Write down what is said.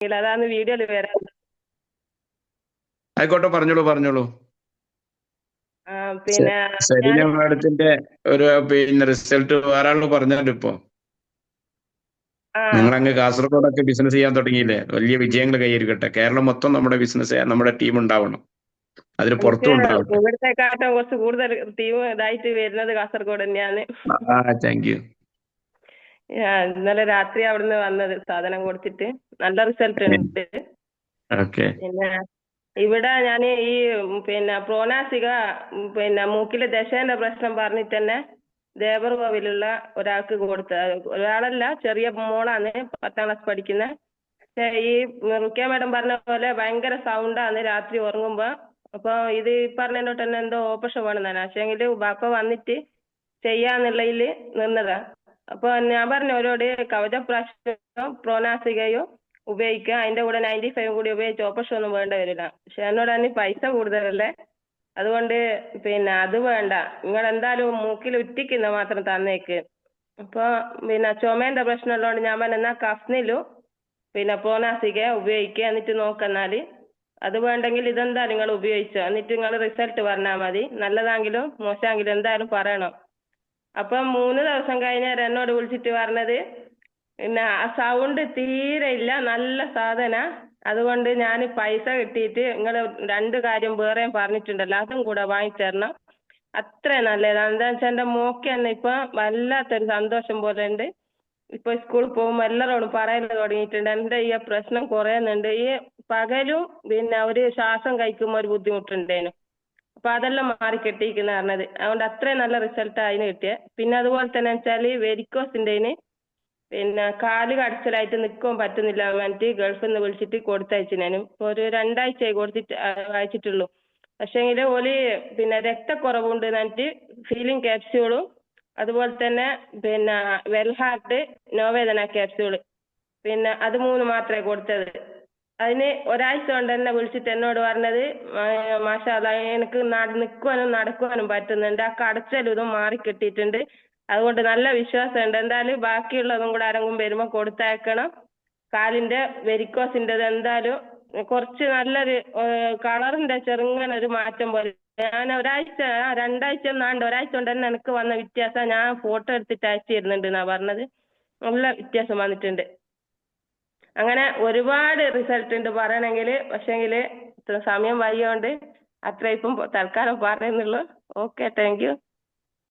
അതാണ് വീഡിയോയിൽ വരാൻ ആയിക്കോട്ടെ പറഞ്ഞോളൂ പറഞ്ഞോളൂ. പിന്നെ മാഡത്തിന്റെ ഒരു പിന്നെ റിസൾട്ട് വേറെ ആൾ പറഞ്ഞല്ലോ ഇപ്പൊ. നിങ്ങൾ അങ്ങ് കാസർഗോഡൊക്കെ ബിസിനസ് ചെയ്യാൻ തുടങ്ങിയില്ലേ? വലിയ വിജയങ്ങൾ കൈവരിക്കട്ടെ കേരളം മൊത്തം നമ്മുടെ ബിസിനസ് നമ്മുടെ ടീം ഉണ്ടാവണം. അതിന് പുറത്തും ഉണ്ടാവും ഉണ്ടാവട്ടെ കൂടുതൽ ടീം ഇതായിട്ട് വരുന്നത് കാസർഗോഡ് തന്നെയാണ്. ആ താങ്ക് യു ഇന്നലെ രാത്രി അവിടുന്ന് വന്നത് സാധനം കൊടുത്തിട്ട്. നല്ല റിസൾട്ട് ഉണ്ട്. പിന്നെ ഇവിടെ ഞാൻ ഈ പിന്നെ പ്രോനാസിക പിന്നെ മൂക്കിലെ ദശേന്റെ പ്രശ്നം പറഞ്ഞിട്ട് തന്നെ ദേവർകോവിലുള്ള ഒരാൾക്ക് കൊടുത്ത ഒരാളല്ല ചെറിയ മോളാണ് പത്താം ക്ലാസ് പഠിക്കുന്ന. ഈ റുക്കിയ മാഡം പറഞ്ഞ പോലെ ഭയങ്കര സൗണ്ടാണ് രാത്രി ഉറങ്ങുമ്പോ. അപ്പൊ ഇത് പറഞ്ഞതിനോട്ട് തന്നെ എന്തോ ഓപ്പറേഷൻ വേണമെന്നാണ് പക്ഷേങ്കിൽ ബാപ്പ വന്നിട്ട് ചെയ്യാന്നുള്ളതിൽ നിന്നതാ. അപ്പൊ ഞാൻ പറഞ്ഞു അവരോട് കവചപ്രാശോ പ്രോനാസികയോ ഉപയോഗിക്കുക. അതിന്റെ കൂടെ നയന്റി ഫൈവ് കൂടി ഉപയോഗിച്ച് ഓപ്പറേഷൻ ഒന്നും വേണ്ട വരില്ല. പക്ഷെ എന്നോട് അതിന് പൈസ കൂടുതലല്ലേ? അതുകൊണ്ട് പിന്നെ അത് വേണ്ട. നിങ്ങൾ എന്തായാലും മൂക്കിൽ ഉറ്റിക്കുന്ന മാത്രം തന്നേക്ക്. അപ്പൊ പിന്നെ ചുമേന്റെ പ്രശ്നം ഉള്ളതുകൊണ്ട് ഞാൻ പറഞ്ഞ എന്നാ കഫ്നിലു പിന്നെ പ്രോനാസിക ഉപയോഗിക്കുക എന്നിട്ട് നോക്കെന്നാൽ അത് വേണ്ടെങ്കിൽ ഇതെന്താ നിങ്ങൾ ഉപയോഗിച്ചോ? എന്നിട്ട് നിങ്ങൾ റിസൾട്ട് പറഞ്ഞാൽ മതി. നല്ലതാണെങ്കിലും മോശമാണെങ്കിലും എന്തായാലും പറയണം. അപ്പം മൂന്ന് ദിവസം കഴിഞ്ഞ എന്നോട് വിളിച്ചിട്ട് പറഞ്ഞത് പിന്നെ സൗണ്ട് തീരെ ഇല്ല നല്ല സാധന. അതുകൊണ്ട് ഞാൻ പൈസ കിട്ടിയിട്ട് നിങ്ങൾ രണ്ട് കാര്യം വേറെയും പറഞ്ഞിട്ടുണ്ടല്ലോ അതും കൂടെ വാങ്ങിത്തരണം അത്ര നല്ലതാണ് എന്താ വെച്ചാൽ എന്റെ മോക്ക് തന്നെ ഇപ്പൊ വല്ലാത്തൊരു സന്തോഷം പോലെ ഉണ്ട് ഇപ്പൊ സ്കൂളിൽ പോകുമ്പോൾ എല്ലാവരോടും പറയാൻ തുടങ്ങിയിട്ടുണ്ട്. എന്റെ ഈ പ്രശ്നം കുറയുന്നുണ്ട്. ഈ പകലും പിന്നെ ഒരു ശ്വാസം കഴിക്കുമ്പോൾ ഒരു ബുദ്ധിമുട്ടുണ്ടേനു. അപ്പൊ അതെല്ലാം മാറി കെട്ടിയിരിക്കുന്ന പറഞ്ഞത്. അതുകൊണ്ട് അത്രയും നല്ല റിസൾട്ട് അതിന് കിട്ടിയത് പിന്നെ അതുപോലെ തന്നെ വെച്ചാൽ വെരിക്കോസിന്റെന് പിന്നെ കാൽ കടച്ചിലായിട്ട് നിൽക്കാൻ പറ്റുന്നില്ല പറഞ്ഞിട്ട് ഗൾഫിൽ നിന്ന് വിളിച്ചിട്ട് കൊടുത്തയച്ചു ഞാനും. ഇപ്പൊ ഒരു രണ്ടാഴ്ചയായി കൊടുത്തിട്ട് അയച്ചിട്ടുള്ളൂ പക്ഷേങ്കിൽ ഓൽ പിന്നെ രക്തക്കുറവുണ്ട് എന്നിട്ട് ഫീലിംഗ് ക്യാപ്സ്യൂളും അതുപോലെ തന്നെ പിന്നെ വെൽഹാർട്ട് നോവേദന ക്യാപ്സ്യൂൾ പിന്നെ അത് മൂന്ന് മാത്രമേ കൊടുത്തത്. അതിന് ഒരാഴ്ച കൊണ്ട് തന്നെ വിളിച്ചിട്ട് എന്നോട് പറഞ്ഞത് മാ- മാഷാ എനിക്ക് നിൽക്കുവാനും നടക്കുവാനും പറ്റുന്നുണ്ട്. ആ കടച്ചലും മാറി കിട്ടിയിട്ടുണ്ട്. അതുകൊണ്ട് നല്ല വിശ്വാസമുണ്ട്. എന്തായാലും ബാക്കിയുള്ളതും കൂടെ ആരെങ്കിലും വരുമ്പോൾ കൊടുത്തയക്കണം. കാലിന്റെ വെരിക്കോസിന്റെത് എന്തായാലും കുറച്ച് നല്ലൊരു കളറിന്റെ ചെറുങ്ങനെ ഒരു മാറ്റം പോലെ. ഞാൻ ഒരാഴ്ച രണ്ടാഴ്ച എന്നാണ്ട് ഒരാഴ്ച കൊണ്ട് തന്നെ എനിക്ക് വന്ന വ്യത്യാസം ഞാൻ ഫോട്ടോ എടുത്തിട്ട് അയച്ചു തരുന്നുണ്ട് എന്നാ പറഞ്ഞത്. നല്ല വ്യത്യാസം വന്നിട്ടുണ്ട്. അങ്ങനെ ഒരുപാട് റിസൾട്ട് ഉണ്ട് പറയണമെങ്കിൽ പക്ഷേങ്കിൽ സമയം വൈകിയോണ്ട് അത്ര ഇപ്പം തൽക്കാലം പറയുന്നുള്ളൂ ഓക്കെ താങ്ക് യു